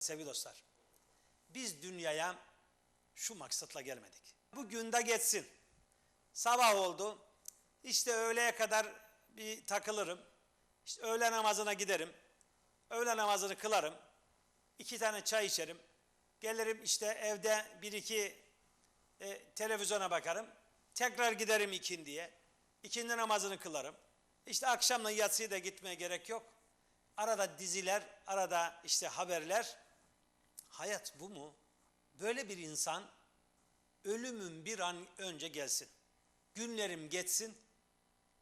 Sevgili dostlar, biz dünyaya şu maksatla gelmedik. Bu günde geçsin. Sabah oldu, işte öğleye kadar bir takılırım. İşte öğle namazına giderim. Öğle namazını kılarım. iki tane çay içerim. Gelirim işte evde bir iki e, televizyona bakarım. Tekrar giderim ikindiye. İkindi namazını kılarım. İşte akşamla yatsıya da gitmeye gerek yok. Arada diziler, arada işte haberler. Hayat bu mu? Böyle bir insan ölümün bir an önce gelsin. Günlerim geçsin,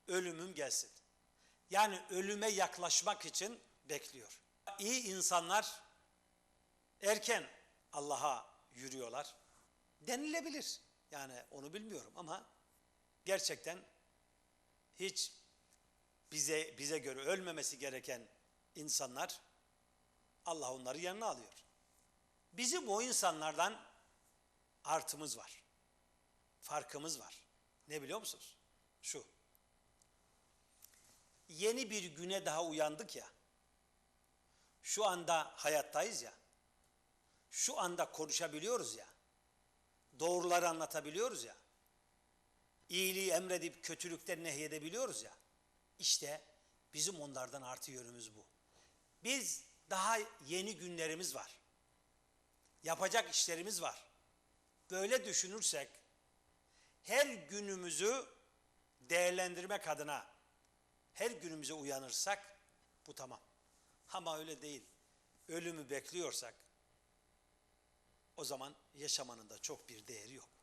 ölümüm gelsin. Yani ölüme yaklaşmak için bekliyor. İyi insanlar erken Allah'a yürüyorlar. Denilebilir. Yani onu bilmiyorum ama gerçekten hiç bize bize göre ölmemesi gereken insanlar Allah onları yanına alıyor. Bizim o insanlardan artımız var. Farkımız var. Ne biliyor musunuz? Şu. Yeni bir güne daha uyandık ya. Şu anda hayattayız ya. Şu anda konuşabiliyoruz ya. Doğruları anlatabiliyoruz ya. İyiliği emredip kötülükten nehyedebiliyoruz ya. İşte bizim onlardan artı yönümüz bu. Biz daha yeni günlerimiz var. Yapacak işlerimiz var. Böyle düşünürsek her günümüzü değerlendirmek adına her günümüze uyanırsak bu tamam. Ama öyle değil. Ölümü bekliyorsak o zaman yaşamanın da çok bir değeri yok.